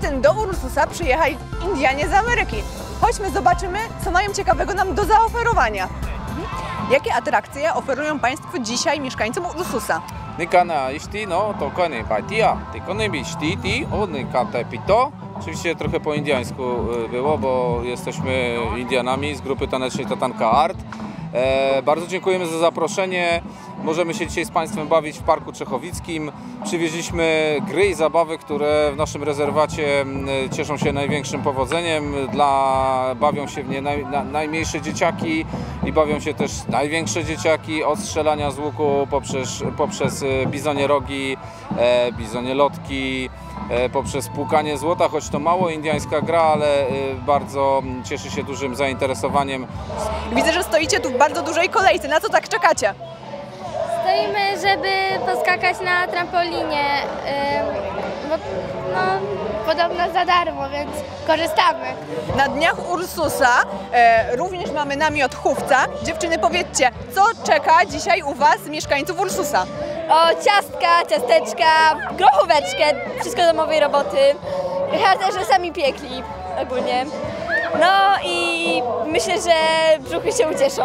festyn do Ursusa przyjechali Indianie z Ameryki. Chodźmy, zobaczymy, co mają ciekawego nam do zaoferowania. Jakie atrakcje oferują Państwo dzisiaj mieszkańcom Ursusa? Nikana isti no to kone patia, tylko nie isti ti o nikate pito. Oczywiście trochę po indiańsku y, było, bo jesteśmy Indianami z grupy tanecznej Tatanka Art. E, bardzo dziękujemy za zaproszenie. Możemy się dzisiaj z Państwem bawić w Parku Czechowickim. Przywieźliśmy gry i zabawy, które w naszym rezerwacie m, cieszą się największym powodzeniem. Dla, bawią się w nie naj, na, najmniejsze dzieciaki i bawią się też największe dzieciaki od strzelania z łuku poprzez, poprzez e, bizonie rogi, e, bizonie lotki, poprzez płukanie złota, choć to mało indiańska gra, ale e, bardzo cieszy się dużym zainteresowaniem Widzę, że stoicie tu w bardzo dużej kolejce. Na co tak czekacie? Stoimy, żeby poskakać na trampolinie, bo no, podobno za darmo, więc korzystamy. Na dniach Ursusa e, również mamy namiot chówca. Dziewczyny, powiedzcie, co czeka dzisiaj u Was, mieszkańców Ursusa? O ciastka, ciasteczka, grochóweczkę, wszystko domowej roboty. Chyba że sami piekli ogólnie. No i myślę, że brzuchy się ucieszą.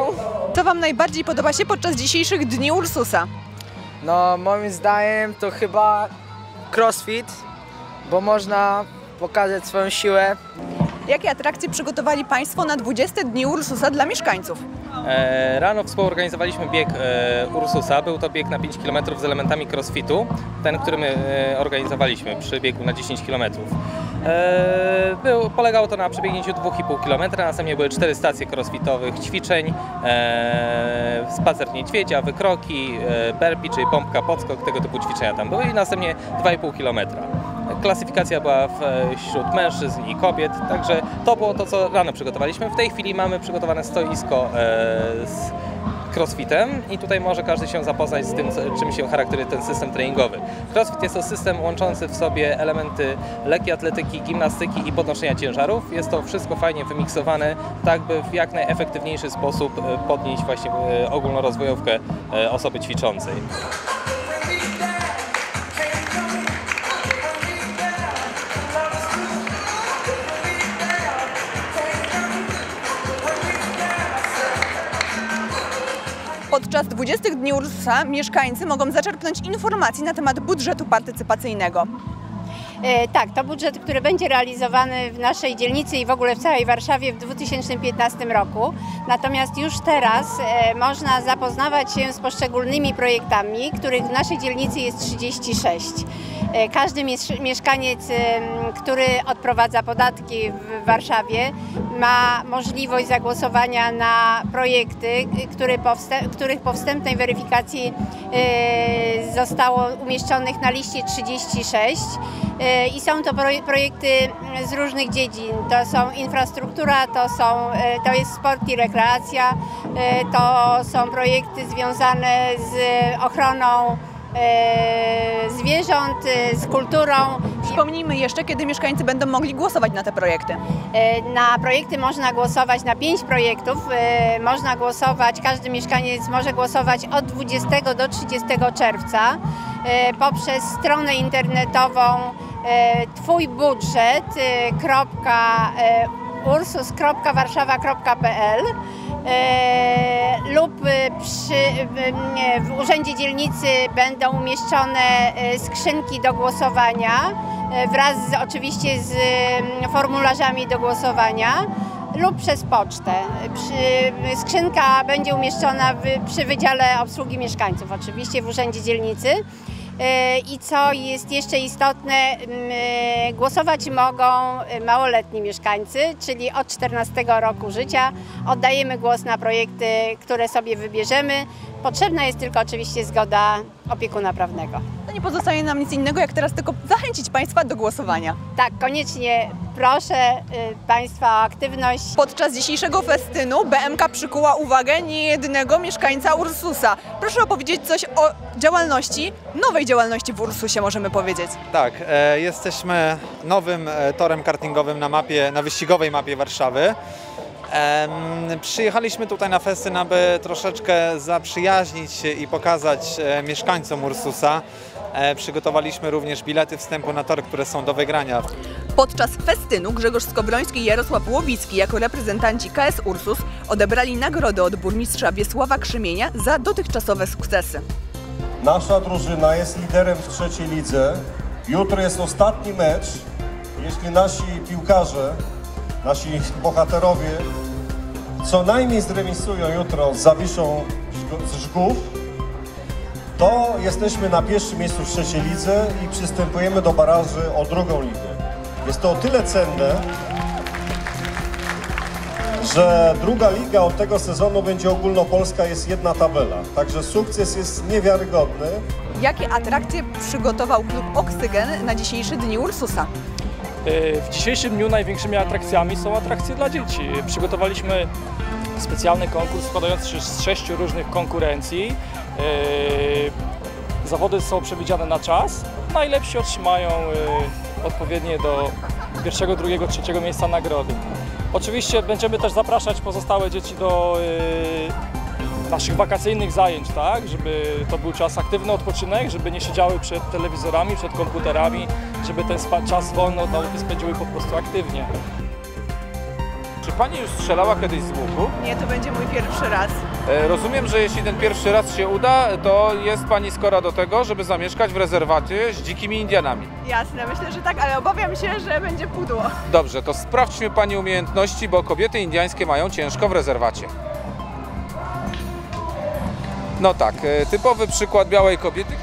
Co Wam najbardziej podoba się podczas dzisiejszych dni Ursusa? No moim zdaniem to chyba crossfit, bo można pokazać swoją siłę. Jakie atrakcje przygotowali Państwo na 20 dni Ursusa dla mieszkańców? E, Rano współorganizowaliśmy bieg e, Ursusa. Był to bieg na 5 km z elementami crossfitu, ten, który my e, organizowaliśmy przy biegu na 10 km. E, Był, polegało to na przebiegnięciu 2,5 km, następnie były 4 stacje crossfitowych ćwiczeń, e, spacer niedźwiedzia, wykroki, burpee, czyli pompka, podskok, tego typu ćwiczenia tam były i następnie 2,5 km. Klasyfikacja była e, wśród mężczyzn i kobiet, także to było to, co rano przygotowaliśmy. W tej chwili mamy przygotowane stoisko e, z crossfitem i tutaj może każdy się zapoznać z tym, czym się charakteryzuje ten system treningowy. Crossfit jest to system łączący w sobie elementy lekkiej atletyki, gimnastyki i podnoszenia ciężarów. Jest to wszystko fajnie wymiksowane, tak by w jak najefektywniejszy sposób e, podnieść właśnie ogólnorozwojowkę e, osoby ćwiczącej. Podczas 20 dni Ursusa mieszkańcy mogą zaczerpnąć informacji na temat budżetu partycypacyjnego. E, Tak, to budżet, który będzie realizowany w naszej dzielnicy i w ogóle w całej Warszawie w 2015 roku. Natomiast już teraz e, można zapoznawać się z poszczególnymi projektami, których w naszej dzielnicy jest 36. E, Każdy mies- mieszkaniec, który odprowadza podatki w Warszawie, ma możliwość zagłosowania na projekty, których po wstępnej weryfikacji e, zostało umieszczonych na liście 36. E, I są to proje- projekty z różnych dziedzin. To są infrastruktura, to, są, e, to jest sport i rekreacja, to są projekty związane z ochroną zwierząt, e, z kulturą. Przypomnijmy jeszcze, kiedy mieszkańcy będą mogli głosować na te projekty. E, Na projekty można głosować, na pięć projektów e, można głosować, każdy mieszkaniec może głosować od 20 do 30 czerwca e, poprzez stronę internetową e, Twój budżet e, e, ursus.warszawa.pl e, lub e, przy, w- Urzędzie Dzielnicy będą umieszczone e, skrzynki do głosowania e, wraz z, oczywiście z formularzami do głosowania lub przez pocztę. Przy, skrzynka będzie umieszczona w, przy Wydziale Obsługi Mieszkańców, oczywiście w Urzędzie Dzielnicy. E, I co jest jeszcze istotne, e, głosować mogą małoletni mieszkańcy, czyli od 14 roku życia. Oddajemy głos na projekty, które sobie wybierzemy. Potrzebna jest tylko oczywiście zgoda opiekuna prawnego. To nie pozostaje nam nic innego, jak teraz tylko zachęcić Państwa do głosowania. Tak, koniecznie proszę y, Państwa o aktywność. Podczas dzisiejszego festynu BMK przykuła uwagę niejednego mieszkańca Ursusa. Proszę opowiedzieć coś o działalności, nowej działalności w Ursusie możemy powiedzieć. Tak, e, jesteśmy nowym e, torem kartingowym na mapie, na wyścigowej mapie Warszawy. Przyjechaliśmy tutaj na festyn, aby troszeczkę zaprzyjaźnić się i pokazać e, mieszkańcom Ursusa. E, przygotowaliśmy również bilety wstępu na tor, które są do wygrania. Podczas festynu Grzegorz Skowroński i Jarosław Łowicki jako reprezentanci KS Ursus odebrali nagrodę od burmistrza Wiesława Krzymienia za dotychczasowe sukcesy. Nasza drużyna jest liderem w trzeciej lidze. Jutro jest ostatni mecz. Jeśli nasi piłkarze, nasi bohaterowie co najmniej zremisują jutro z Zawiszą z Żgów, to jesteśmy na pierwszym miejscu w trzeciej lidze i przystępujemy do baraży o drugą ligę. Jest to o tyle cenne, że druga liga od tego sezonu będzie ogólnopolska, jest jedna tabela. Także sukces jest niewiarygodny. Jakie atrakcje przygotował klub Oksygen na dzisiejsze dni Ursusa? E, W dzisiejszym dniu największymi atrakcjami są atrakcje dla dzieci. Przygotowaliśmy specjalny konkurs składający się z sześciu różnych konkurencji. E, Zawody są przewidziane na czas. Najlepsi otrzymają e, odpowiednie do pierwszego, drugiego, trzeciego miejsca nagrody. Oczywiście będziemy też zapraszać pozostałe dzieci do naszych wakacyjnych zajęć, tak, żeby to był czas aktywny odpoczynek, żeby nie siedziały przed telewizorami, przed komputerami, żeby ten spa- czas wolny od nauki spędziły po prostu aktywnie. Czy pani już strzelała kiedyś z łuku? Nie, to będzie mój pierwszy raz. E, Rozumiem, że jeśli ten pierwszy raz się uda, to jest pani skora do tego, żeby zamieszkać w rezerwacie z dzikimi Indianami. Jasne, myślę, że tak, ale obawiam się, że będzie pudło. Dobrze, to sprawdźmy pani umiejętności, bo kobiety indiańskie mają ciężko w rezerwacie. No tak, e, typowy przykład białej kobiety,